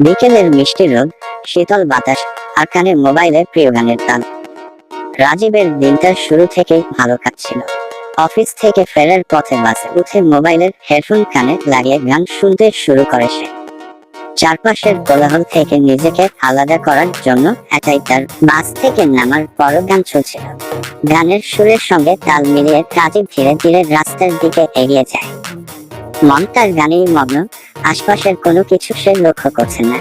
বিকেলের মিষ্টি রোদ, শীতল বাতাস, আর কানে মোবাইলের প্রিয় গানের তাল। রাজীবের দিনটা শুরু থেকেই ভালো কাটছিল। অফিস থেকে ফেরার পথে বাসে উঠে মোবাইলের হেডফোন কানে লাগিয়ে গান শুনতে শুরু করে সে। চারপাশের কোলাহল থেকে নিজেকে আলাদা করার জন্য এটাই তার বাস থেকে নামার পর গান চলছিল। গানের সুরের সঙ্গে তাল মিলিয়ে রাজীব ধীরে ধীরে রাস্তার দিকে এগিয়ে যায়। মন তার গানেই মগ্ন আশপাশের কোনো কিছু সে লক্ষ্য করছে না।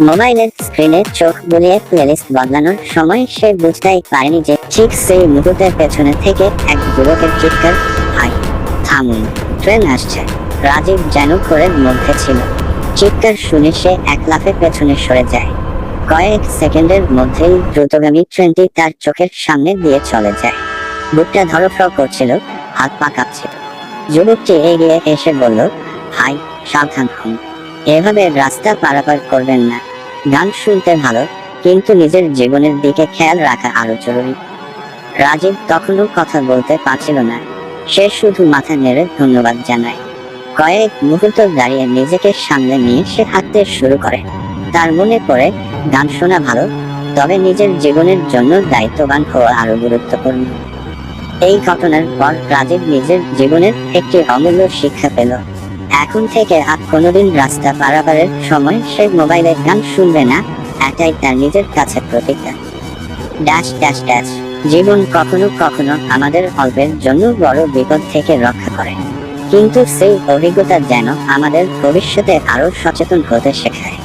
মোবাইলের স্ক্রিনে চোখ বুলিয়ে প্লেলিস্ট বদলানোর সময় সে বুঝতেই পারেনি যে ঠিক সেই মুহূর্তের পেছনে থেকে এক যুবকের চিৎকার ভাই থামুন, ট্রেন আসছে। রাজীব যেন করে মধ্যে ছিল। চিৎকার শুনে সে এক লাফে পেছনে সরে যায়। কয়েক সেকেন্ডের মধ্যেই দ্রুতগামী ট্রেনটি তার চোখের সামনে দিয়ে চলে যায়। বুকটা ধরফর করছিল, হাত পা কাঁপছিল। যুবকটি এগিয়ে এসে বলল ভাই সাবধান হন। এভাবে রাস্তা পারাপার করবেন না। গান শুনতে ভালো, কিন্তু নিজের জীবনের দিকে খেয়াল রাখা আরও জরুরি। রাজীব তখনও কথা বলতে পারছিল না। সে শুধু মাথা নেড়ে ধন্যবাদ জানায়। কয়েক মুহূর্ত দাঁড়িয়ে নিজেকে সামনে নিয়ে সে হাঁটতে শুরু করে। তার মনে পড়ে, গান শোনা ভালো, তবে নিজের জীবনের জন্য দায়িত্ববান হওয়া আরও গুরুত্বপূর্ণ। এই ঘটনার পর রাজীব নিজের জীবনের একটি অমূল্য শিক্ষা পেল। এখন থেকে আর কোনোদিন রাস্তা পারাপারের সময় সে মোবাইলের গান শুনবে না। এটাই তার নিজের কাছে প্রতিজ্ঞা। ড্যাশ ড্যাশ ড্যাশ জীবন কখনো কখনো আমাদের অল্পের জন্য বড় বিপদ থেকে রক্ষা করে। কিন্তু সেই অভিজ্ঞতা যেন আমাদের ভবিষ্যতে আরও সচেতন হতে শেখায়।